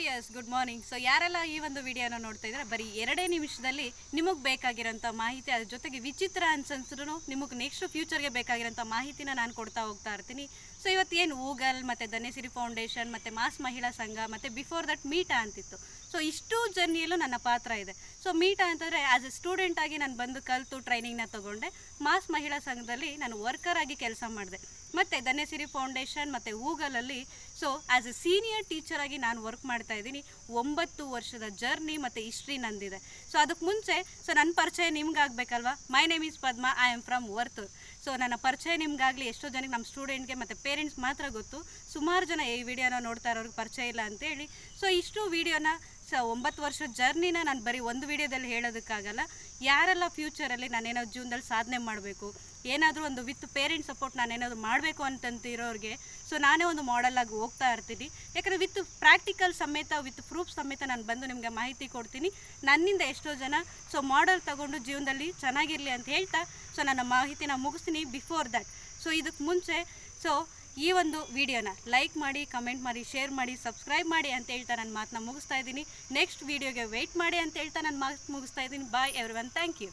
Viewers good morning so ಯಾರೆಲ್ಲ ಈ ಒಂದು ವಿಡಿಯೋನ ನೋಡ್ತಾ ಇದ್ದಾರೆ, ಬರೀ ಎರಡೇ ನಿಮಿಷದಲ್ಲಿ ನಿಮಗೆ ಬೇಕಾಗಿರೋಂಥ ಮಾಹಿತಿ, ಅದ್ರ ಜೊತೆಗೆ ವಿಚಿತ್ರ ಅನ್ಸನ್ಸ್ರು ನಿಮಗೆ ನೆಕ್ಸ್ಟ್ ಫ್ಯೂಚರ್ಗೆ ಬೇಕಾಗಿರೋಂಥ ಮಾಹಿತಿನ ನಾನು ಕೊಡ್ತಾ ಹೋಗ್ತಾ ಇರ್ತೀನಿ. ಸೊ ಇವತ್ತು ಏನು ಗೂಗಲ್ ಮತ್ತು ಧನ್ಯಸಿರಿ ಫೌಂಡೇಶನ್ ಮತ್ತು ಮಾಸ್ ಮಹಿಳಾ ಸಂಘ ಮತ್ತು ಬಿಫೋರ್ ದಟ್ ಮೀಟಾ ಅಂತಿತ್ತು. ಸೊ ಇಷ್ಟು ಜರ್ನಿಯಲ್ಲೂ ನನ್ನ ಪಾತ್ರ ಇದೆ. ಸೊ ಮೀಟ ಅಂತಂದರೆ ಆ್ಯಸ್ ಎ ಸ್ಟೂಡೆಂಟ್ ಆಗಿ ನಾನು ಬಂದು ಕಲಿತು ಟ್ರೈನಿಂಗ್ನ ತೊಗೊಂಡೆ. ಮಾಸ್ ಮಹಿಳಾ ಸಂಘದಲ್ಲಿ ನಾನು ವರ್ಕರ್ ಆಗಿ ಕೆಲಸ ಮಾಡಿದೆ. ಮತ್ತು ಧನ್ಯಸಿರಿ ಫೌಂಡೇಶನ್ ಮತ್ತು ಗೂಗಲಲ್ಲಿ so as a senior teacher ಆಗಿ ನಾನು ವರ್ಕ್ ಮಾಡ್ತಾ ಇದ್ದೀನಿ. ಒಂಬತ್ತು ವರ್ಷದ ಜರ್ನಿ ಮತ್ತು ಹಿಸ್ಟ್ರಿ ನಂದಿದೆ. ಸೊ ಅದಕ್ಕೆ ಮುಂಚೆ ಸೊ ನನ್ನ ಪರಿಚಯ ನಿಮ್ಗಾಗಬೇಕಲ್ವಾ? My name is Padma I am from Varthur so ನನ್ನ ಪರಿಚಯ ನಿಮ್ಗಾಗಲಿ ಎಷ್ಟೋ ಜನಕ್ಕೆ ನಮ್ಮ ಸ್ಟೂಡೆಂಟ್ಗೆ ಮತ್ತು ಪೇರೆಂಟ್ಸ್ ಮಾತ್ರ ಗೊತ್ತು. ಸುಮಾರು ಜನ ಈ ವಿಡಿಯೋನ ನೋಡ್ತಾ ಇರೋರಿಗೆ ಪರಿಚಯ ಇಲ್ಲ ಅಂತೇಳಿ. ಸೊ ಇಷ್ಟು ವಿಡಿಯೋನ ಸೊ ಒಂಬತ್ತು ವರ್ಷದ ಜರ್ನಿನ ನಾನು ಬರೀ ಒಂದು ವಿಡಿಯೋದಲ್ಲಿ ಹೇಳೋದಕ್ಕಾಗಲ್ಲ. ಯಾರೆಲ್ಲ ಫ್ಯೂಚರಲ್ಲಿ ನಾನೇನೋ ಜೀವನದಲ್ಲಿ ಸಾಧನೆ ಮಾಡಬೇಕು, ಏನಾದರೂ ಒಂದು ವಿತ್ ಪೇರೆಂಟ್ ಸಪೋರ್ಟ್ ನಾನೇನಾದರೂ ಮಾಡಬೇಕು ಅಂತಂತಿರೋರಿಗೆ ಸೊ ನಾನೇ ಒಂದು ಮಾಡೆಲ್ ಆಗಿ ಹೋಗ್ತಾ ಇರ್ತೀನಿ. ಯಾಕಂದರೆ ವಿತ್ ಪ್ರಾಕ್ಟಿಕಲ್ ಸಮೇತ ವಿತ್ ಪ್ರೂಫ್ ಸಮೇತ ನಾನು ಬಂದು ನಿಮಗೆ ಮಾಹಿತಿ ಕೊಡ್ತೀನಿ. ನನ್ನಿಂದ ಎಷ್ಟೋ ಜನ ಸೊ ಮಾಡೆಲ್ ತಗೊಂಡು ಜೀವನದಲ್ಲಿ ಚೆನ್ನಾಗಿರಲಿ ಅಂತ ಹೇಳ್ತಾ ಸೊ ನನ್ನ ಮಾಹಿತಿನ ಮುಗಿಸ್ತೀನಿ ಬಿಫೋರ್ ದ್ಯಾಟ್ ಸೊ ಇದಕ್ಕೆ ಮುಂಚೆ ಸೊ ಈ ಒಂದು ವಿಡಿಯೋನ ಲೈಕ್ ಮಾಡಿ, ಕಮೆಂಟ್ ಮಾಡಿ, ಶೇರ್ ಮಾಡಿ, ಸಬ್ಸ್ಕ್ರೈಬ್ ಮಾಡಿ ಅಂತ ಹೇಳ್ತಾ ನನ್ನ ಮಾತನ್ನ ಮುಗಿಸ್ತಾ ಇದ್ದೀನಿ. ನೆಕ್ಸ್ಟ್ ವಿಡಿಯೋಗೆ ವೆಯ್ಟ್ ಮಾಡಿ ಅಂತ ಹೇಳ್ತಾ ನನ್ನ ಮಾತು ಮುಗಿಸ್ತಾ ಇದ್ದೀನಿ. Bye everyone thank you